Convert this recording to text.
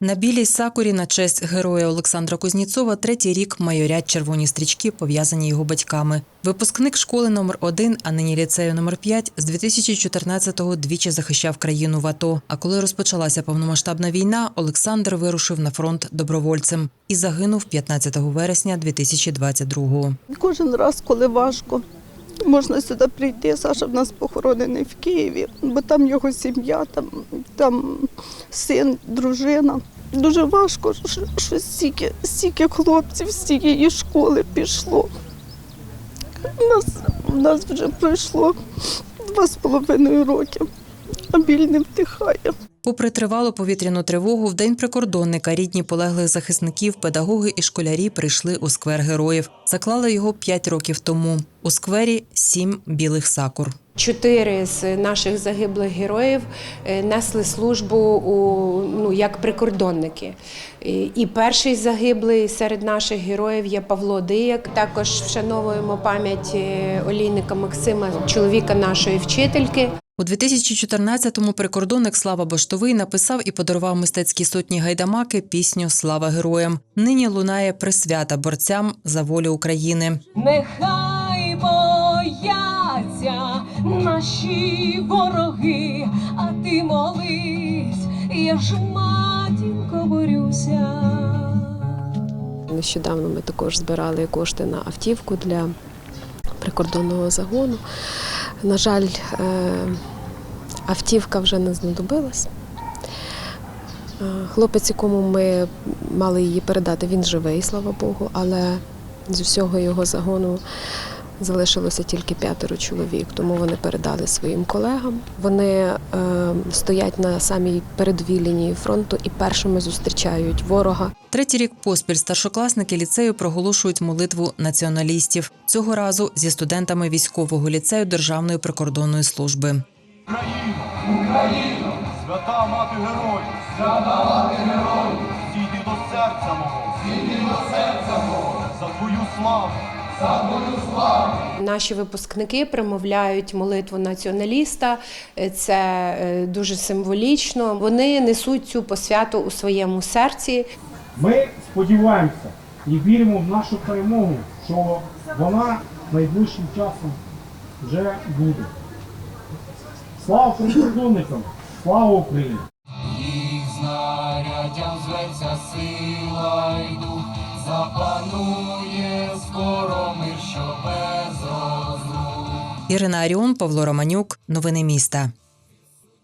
На білій сакурі на честь героя Олександра Кузніцова третій рік майорять червоні стрічки, пов'язані його батьками. Випускник школи номер 1 а нині ліцею номер 5 з 2014-го двічі захищав країну в АТО. А коли розпочалася повномасштабна війна, Олександр вирушив на фронт добровольцем і загинув 15 вересня 2022-го. Кожен раз, коли важко, можна сюди прийти. Саша в нас похоронений в Києві, бо там його сім'я, там, там син, дружина. Дуже важко, що, стільки, стільки хлопців, стільки і школи пішло. У нас, у нас вже пройшло два з половиною роки, а біль не втихає. Попри тривалу повітряну тривогу, в день прикордонника рідні полеглих захисників, педагоги і школярі прийшли у сквер героїв. Заклали його п'ять років тому. У сквері сім білих сакур. Чотири з наших загиблих героїв е, несли службу у ну як прикордонники. І перший загиблий серед наших героїв є Павло Дияк. Також вшановуємо пам'ять е, олійника Максима, чоловіка нашої вчительки. У 2014-му прикордонник Слава Боштовий написав і подарував мистецькій сотні гайдамаки пісню Слава героям. Нині лунає присвята борцям за волю України. Нехай бояться наші вороги, а ти молись, я ж матінко борюся. Нещодавно ми також збирали кошти на автівку для прикордонного загону. На жаль, е, автівка вже не знадобилась. Е, Хлопець, якому ми мали її передати, він живий, слава Богу, але з усього його загону залишилося тільки п'ятеро чоловік, тому вони передали своїм колегам. Вони е, стоять на самій передовій лінії фронту і першими зустрічають ворога. Третій рік поспіль старшокласники ліцею проголошують молитву націоналістів. Цього разу зі студентами військового ліцею Державної прикордонної служби. Україно, свята мати героїв, свята мати героїв, зійди до серця мого, зійди до серця мого, за твою славу. Наші випускники промовляють молитву націоналіста. Е, Це е, дуже символічно. Вони несуть цю посвяту у своєму серці. Ми сподіваємося і віримо в нашу перемогу, що вона найближчим часом вже буде. Слава прикордонникам! Слава Україні! Їх сила й дух, запанує скоро мир, що без розрух. Ірина Аріон, Павло Романюк. Новини міста.